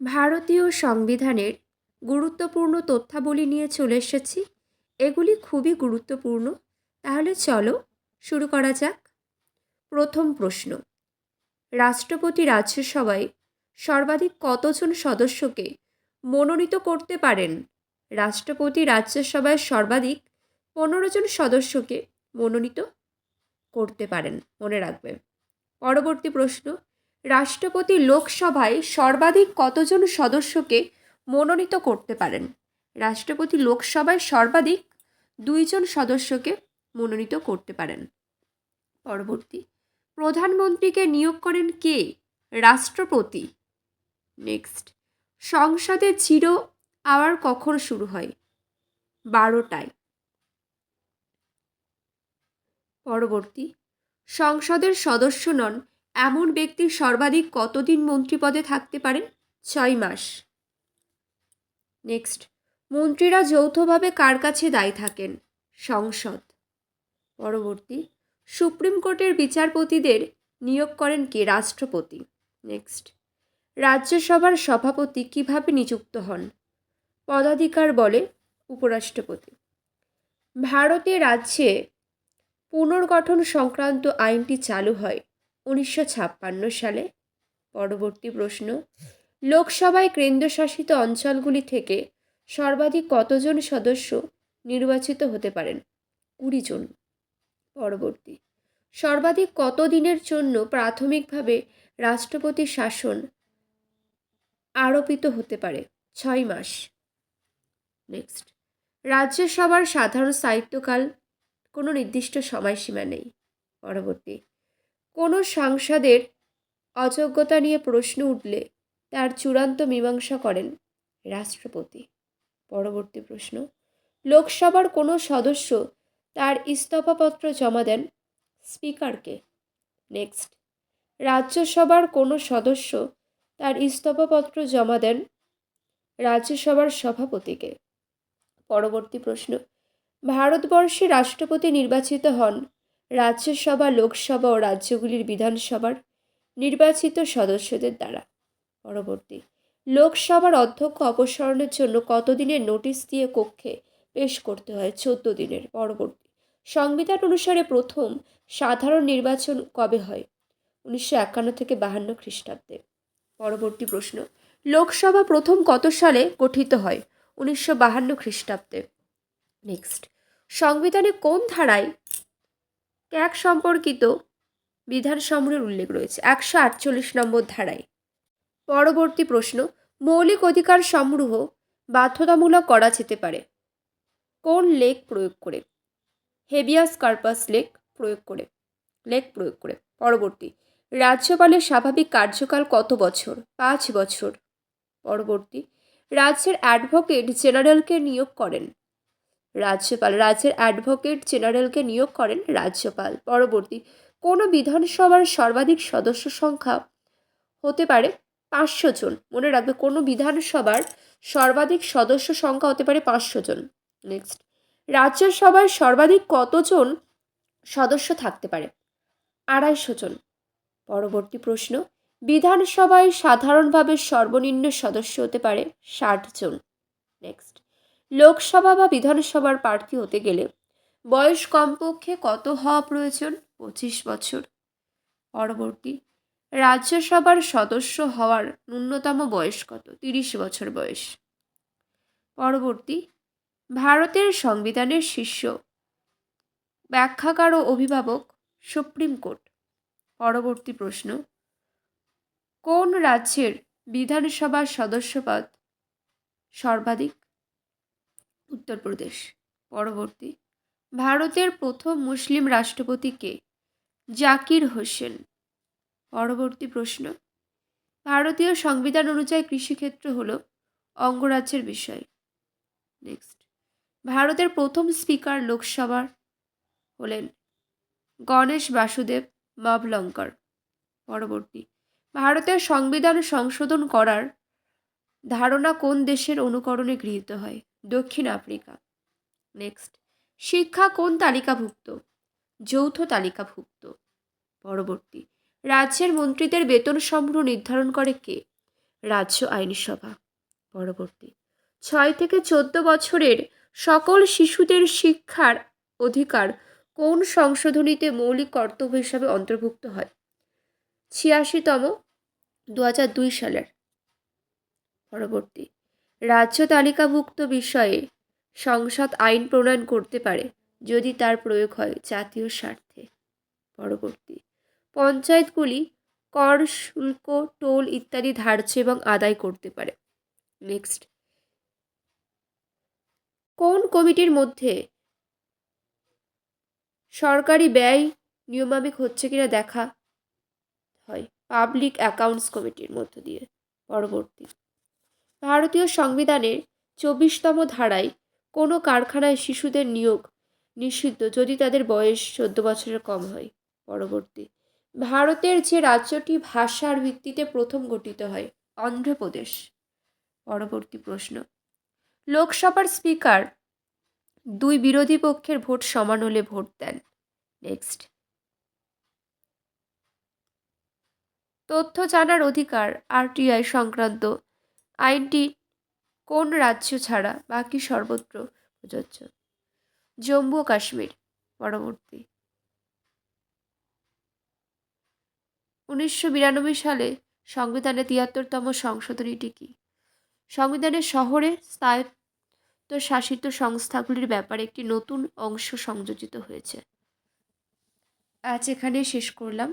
ভারতীয় সংবিধানের গুরুত্বপূর্ণ তথ্যাবলী নিয়ে চলে এসেছি। এগুলি খুবই গুরুত্বপূর্ণ। তাহলে চলো শুরু করা যাক। প্রথম প্রশ্ন। রাষ্ট্রপতি রাজ্যসভায় সর্বাধিক কতজন সদস্যকে মনোনীত করতে পারেন? রাষ্ট্রপতি রাজ্যসভায় সর্বাধিক পনেরো জন সদস্যকে মনোনীত করতে পারেন। মনে রাখবে। পরবর্তী প্রশ্ন। রাষ্ট্রপতি লোকসভায় সর্বাধিক কতজন সদস্যকে মনোনীত করতে পারেন? রাষ্ট্রপতি লোকসভায় সর্বাধিক দুইজন সদস্যকে মনোনীত করতে পারেন। পরবর্তী, প্রধানমন্ত্রীকে নিয়োগ করেন কে? রাষ্ট্রপতি। নেক্সট, সংসদে জিরো আওয়ার কখন শুরু হয়? বারোটায়। পরবর্তী, সংসদের সদস্য নন এমন ব্যক্তি সর্বাধিক কতদিন মন্ত্রীপদে থাকতে পারেন? ছয় মাস। নেক্সট। মন্ত্রীরা যৌথভাবে কার কাছে দায়ী থাকেন? সংসদ। পরবর্তী। সুপ্রিম কোর্টের বিচারপতিদের নিয়োগ করেন কে? রাষ্ট্রপতি। নেক্সট। রাজ্যসভার সভাপতি কীভাবে নিযুক্ত হন? পদাধিকার বলে উপরাষ্ট্রপতি। ভারতে রাজ্যে পুনর্গঠন সংক্রান্ত আইনটি চালু হয়। উনিশশো ছাপ্পান্ন সালে। পরবর্তী প্রশ্ন, লোকসভায় কেন্দ্রশাসিত অঞ্চলগুলি থেকে সর্বাধিক কতজন সদস্য নির্বাচিত হতে পারেন? কুড়ি জন। পরবর্তী, সর্বাধিক কত দিনের জন্য প্রাথমিকভাবে রাষ্ট্রপতি শাসন আরোপিত হতে পারে? ছয় মাস। নেক্সট, রাজ্যসভার সাধারণ সাহিত্যকাল, কোনো নির্দিষ্ট সময়সীমা নেই। পরবর্তী কোনো সাংসদের অযোগ্যতা নিয়ে প্রশ্ন উঠলে তার চূড়ান্ত মীমাংসা করেন রাষ্ট্রপতি। পরবর্তী প্রশ্ন, লোকসভার কোনো সদস্য তার ইস্তফাপত্র জমা দেন স্পিকারকে? নেক্সট, রাজ্যসভার কোনো সদস্য তার ইস্তফাপত্র জমা দেন রাজ্যসভার সভাপতিকে? পরবর্তী প্রশ্ন, ভারতবর্ষে রাষ্ট্রপতি নির্বাচিত হন রাজ্যসভা, লোকসভা ও রাজ্যগুলির বিধানসভার নির্বাচিত সদস্যদের দ্বারা। পরবর্তী, লোকসভার অধ্যক্ষ অপসারণের জন্য কতদিনের নোটিশ দিয়ে কক্ষে পেশ করতে হয়? চোদ্দ দিনের। পরবর্তী, সংবিধান অনুসারে প্রথম সাধারণ নির্বাচন কবে হয়? উনিশশো একান্ন থেকে বাহান্ন খ্রিস্টাব্দে। পরবর্তী প্রশ্ন, লোকসভা প্রথম কত সালে গঠিত হয়? উনিশশো বাহান্ন খ্রিস্টাব্দে। নেক্সট, সংবিধানে কোন ধারায় ক্যাক সম্পর্কিত বিধানসমূহের উল্লেখ রয়েছে। একশো আটচল্লিশ নম্বর ধারায়। পরবর্তী প্রশ্ন, মৌলিক অধিকার সমূহ বাধ্যতামূলক করা যেতে পারে। কোন লেক প্রয়োগ করে? হেবিয়াস কার্পাস লেক প্রয়োগ করে লেক প্রয়োগ করে। পরবর্তী, রাজ্যপালের স্বাভাবিক কার্যকাল কত বছর? পাঁচ বছর। পরবর্তী, রাজ্যের অ্যাডভোকেট জেনারেলকে নিয়োগ করেন। রাজ্যপাল, রাজ্যের অ্যাডভোকেট জেনারেলকে নিয়োগ করেন রাজ্যপাল। পরবর্তী কোনো বিধানসভার সর্বাধিক সদস্য সংখ্যা হতে পারে পাঁচশো জন। মনে রাখবে, কোনো বিধানসভার সর্বাধিক সদস্য সংখ্যা হতে পারে পাঁচশো জন। নেক্সট রাজ্যসভায় সর্বাধিক কতজন সদস্য থাকতে পারে? আড়াইশো জন। পরবর্তী প্রশ্ন, বিধানসভায় সাধারণভাবে সর্বনিম্ন সদস্য হতে পারে ষাট জন। নেক্সট লোকসভা বা বিধানসভার প্রার্থী হতে গেলে বয়স কমপক্ষে কত হওয়া প্রয়োজন? পঁচিশ বছর। পরবর্তী, রাজ্যসভার সদস্য হওয়ার ন্যূনতম বয়স কত? তিরিশ বছর বয়স। পরবর্তী, ভারতের সংবিধানের শীর্ষ ব্যাখ্যাকার ও অভিভাবক সুপ্রিম কোর্ট। পরবর্তী প্রশ্ন, কোন রাজ্যের বিধানসভার সদস্যপদ সর্বাধিক? উত্তরপ্রদেশ। পরবর্তী। ভারতের প্রথম মুসলিম রাষ্ট্রপতি কে? জাকির হোসেন। পরবর্তী প্রশ্ন। ভারতীয় সংবিধান অনুযায়ী কৃষিক্ষেত্র হল অঙ্গরাজ্যের বিষয়। নেক্সট ভারতের প্রথম স্পিকার লোকসভার হলেন গণেশ বাসুদেব মাভলঙ্কর। পরবর্তী। ভারতের সংবিধান সংশোধন করার ধারণা কোন দেশের অনুকরণে গৃহীত হয়? দক্ষিণ আফ্রিকা। নেক্সট শিক্ষা কোন তালিকাভুক্ত? যৌথ তালিকাভুক্ত। পরবর্তী, রাজ্যের মন্ত্রীদের বেতন সমূহ নির্ধারণ করে কে? রাজ্য আইনসভা। পরবর্তী, ছয় থেকে চোদ্দ বছরের সকল শিশুদের শিক্ষার অধিকার কোন সংশোধনীতে মৌলিক কর্তব্য হিসাবে অন্তর্ভুক্ত হয়? ছিয়াশিতম দু হাজার দুই সালের। পরবর্তী রাজ্য তালিকাভুক্ত বিষয়ে সংসদ আইন প্রণয়ন করতে পারে, যদি তার প্রয়োগ হয় জাতীয় স্বার্থে। পরবর্তী, পঞ্চায়েতগুলি কর, শুল্ক, টোল ইত্যাদি ধার্য এবং আদায় করতে পারে। নেক্সট, কোন কমিটির মধ্যে সরকারি ব্যয় নিয়মামিক হচ্ছে কিনা দেখা হয়। পাবলিক অ্যাকাউন্টস কমিটির মধ্য দিয়ে। পরবর্তী ভারতীয় সংবিধানের চব্বিশতম ধারায় কোনো কারখানায় শিশুদের নিয়োগ নিষিদ্ধ যদি তাদের বয়স চোদ্দ বছরের কম হয়। পরবর্তী, ভারতের যে রাজ্যটি ভাষার ভিত্তিতে প্রথম গঠিত হয়, অন্ধ্রপ্রদেশ। পরবর্তী প্রশ্ন, লোকসভার স্পিকার দুই বিরোধী পক্ষের ভোট সমান হলে ভোট দেন। নেক্সট। তথ্য জানার অধিকার আরটিআই সংক্রান্ত আইনটি কোন রাজ্য ছাড়া বাকি সর্বত্র প্রযোজ্য? জম্মু ও কাশ্মীর, পরবর্তী। উনিশশো বিরানব্বই সালে সংবিধানের তিয়াত্তরতম সংশোধনীটি কি? সংবিধানের শহরে স্বায়ত্তশাসিত সংস্থাগুলির ব্যাপারে একটি নতুন অংশ সংযোজিত হয়েছে। আজ এখানে শেষ করলাম।